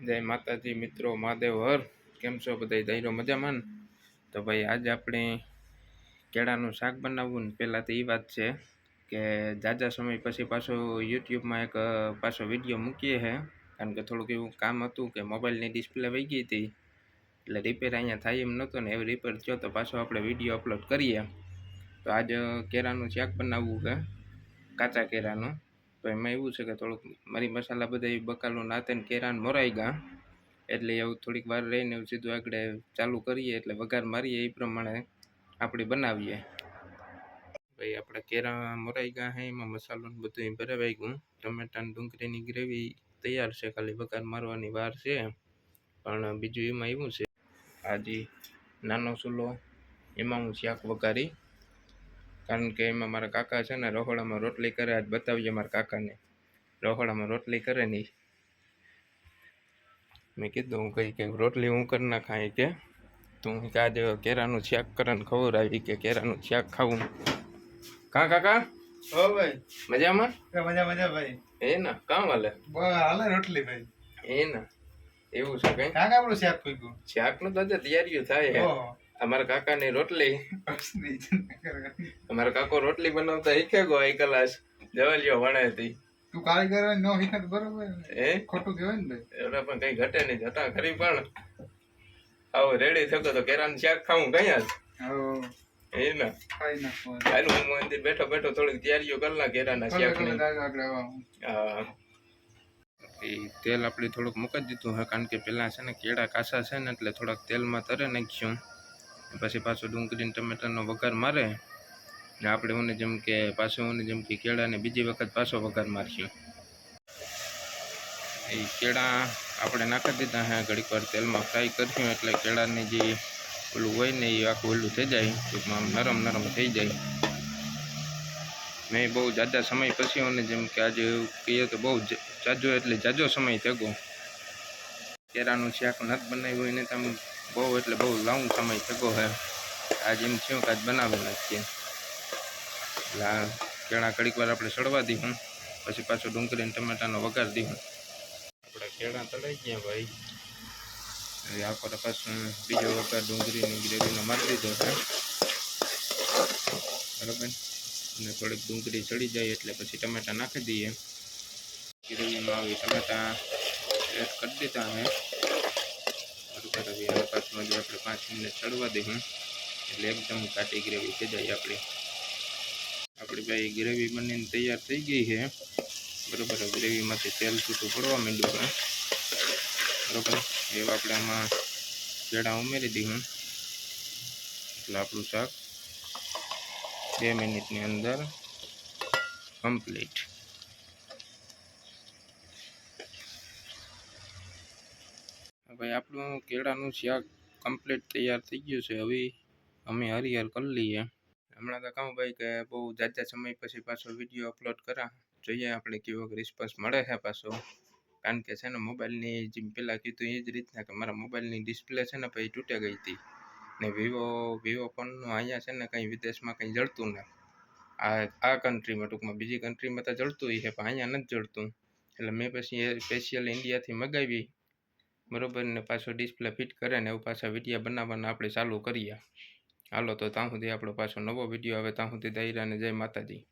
જય માતાજી મિત્રો, મહાદેવ હર. કેમ છો બધા દહીરો મજામાં ને? તો ભાઈ, આજે આપણે કેળાનું શાક બનાવવું ને પહેલાં તો એ વાત છે કે જાજા સમય પછી પાછો યુટ્યુબમાં એક પાછો વીડિયો મૂકીએ છે કારણ કે થોડુંક એવું કામ હતું કે મોબાઈલની ડિસ્પ્લે વહી ગઈ હતી. એટલે રિપેર અહીંયા થાય એમ નહોતો ને, એવું રિપેર થયો તો પાછો આપણે વીડિયો અપલોડ કરીએ. તો આજે કેળાનું શાક બનાવવું કે કાચા કેળાનું. તો એમાં એવું છે કે થોડુંક મરી મસાલા બધા એ બકાલું નાતે કેરાન મોરાઈ ગયા એટલે એવું થોડીક વાર રહીને સીધું આગળ ચાલુ કરીએ, એટલે વઘાર મારીએ એ પ્રમાણે આપણે બનાવીએ. ભાઈ, આપણે કેરા મોરાઈ ગયા હે, એમાં મસાલો ને બધું ભરાવાઈ ગયું. ટમેટા ડુંગળીની ગ્રેવી તૈયાર છે, ખાલી વઘાર મારવાની વાર છે. પણ બીજું એમાં એવું છે આજે નાનો ચૂલો, એમાં હું શાક વઘારી કારણ કે એમાં મારા કાકા છે ને રહોડામાં રોટલી કરે આજ બતાવીએ મારા કાકાને. રહોડામાં રોટલી કરે નહીં મેં કીધું હું કઈ કે રોટલી હું કરી નાખાય કે તું કે આજે કેરાનું છાક કરને ખબર આવી કે કેરાનું છાક ખાવું. કા કાકા? હો ભાઈ. મજામાં? મજા મજા ભાઈ. એ ના કામ હાલે? હાલે રોટલી ભાઈ. એ ના એવું છે કઈ? કાકા આપણું શાક ફૂક્યું શાકનું તો આજે તૈયારીઓ થાય છે કાકા ની કાકાની રોટલી. અમારા કાકો રોટલી બનાવતા શીખે ગો આઈ કલાસ જવલ્યો વણે હતી તું કારીગર ને નો બરોબર. એ ખોટું કહેવાય ને એટલે પણ કઈ ઘટે નહીં જતા ખરી પણ. આવો રેડી થતો તો કેરાન શાક ખાવું કયા એ ના? હું મંદિર બેઠો બેઠો થોડીક તૈયારીઓ કરી કેરાના આવવાનું. હા. એ તેલ આપણે થોડુંક મૂકી દીધું હા કારણ કે પહેલાં છે ને કેળા કાચા છે ને એટલે થોડાક તેલમાં તરે નાખ્યું. પછી પાછું ડુંગળી ને ટમેટાનો વઘાર મારે. ને આપણે ઓને જેમ કે, પાછું ઓને જેમ કે કેળાને બીજી વખત પાછો વઘાર મારશું. એ કેળા આપણે નાખી દીધા હે, ઘડીક વાર તેલમાં ફ્રાય કરશું, એટલે કેળાની જે ઓલું હોય ને એ આખું ઓલું થઈ જાય, ટૂંકમાં આમ નરમ નરમ થઈ જાય. મેં બહુ જાજા સમય પછી અને જેમ કે આજે એવું કહીએ તો બહુ જ- જાજો એટલે જાજો સમય થયો. કેરાનું શાક નથી બનાવ્યું હોય ને તમે બહુ એટલે બહુ લાંબો સમય થયો હે. આજે એમ થયું કે આજ બનાવી નાખીએ એટલે આ કેળા ઘડીક વાર આપણે સડવા દઈશું પછી પાછું ડુંગળી અને ટમેટાનો વઘાર દઈશું આપણે કેળા તળાઈ ગયા ભાઈ. હવે આપણે પાછું બીજો વઘાર ડુંગળીની ગ્રેવીનો મારી દીધો છે. બરાબર? અને થોડીક ડુંગળી ચડી જાય એટલે પછી ટમેટા નાખી દઈએ. ગ્રેવીમાં આવી ટમેટા એડ કરી દીધા હે બરાબર? હવે આ પાછું હજી આપણે પાંચ મિનિટ ચડવા દઈશું એટલે એકદમ ઘાટી ગ્રેવી થઈ જાય આપણી. આપણી ભાઈ ગ્રેવી બનીને તૈયાર થઈ ગઈ છે. બરાબર ગ્રેવીમાંથી તેલ છૂટું પડવા માંડ્યું પણ બરાબર એવું આપણે આમાં કેળા ઉમેરી દીધું. એટલે આપણું શાક બે મિનિટની અંદર કમ્પ્લીટ ભાઈ, આપણું કેળાનું શાક કમ્પ્લીટ તૈયાર થઈ ગયું છે. હવે અમે હરિહર કરી લઈએ. હમણાં તો કહું ભાઈ કે બહુ જાજા સમય પછી પાછો વીડિયો અપલોડ કરા. જોઈએ આપણે કેવો રિસ્પોન્સ મળે છે પાછો. કારણ કે છે ને મોબાઈલની જેમ પહેલાં કીધું એ જ રીતના કે મારા મોબાઈલની ડિસ્પ્લે છે ને પછી તૂટી ગઈ હતી. ને વિવો વિવો ફોનનું અહીંયા છે ને કંઈ વિદેશમાં કંઈ જળતું ને. આ આ કન્ટ્રીમાં ટૂંકમાં બીજી કન્ટ્રીમાં તો જળતું છે, પણ અહીંયા નથી જળતું એટલે મેં પછી એ સ્પેશિયલ ઇન્ડિયાથી મગાવી. બરોબર ને પાછો ડિસ્પ્લે ફિટ કરે ને એવું પાછા વીડિયો બનાવવાના આપણે ચાલુ કરીએ. હાલો તો ત્યાં સુધી આપણો પાછો નવો વીડિયો આવે ત્યાં સુધી દાયરાને જય માતાજી.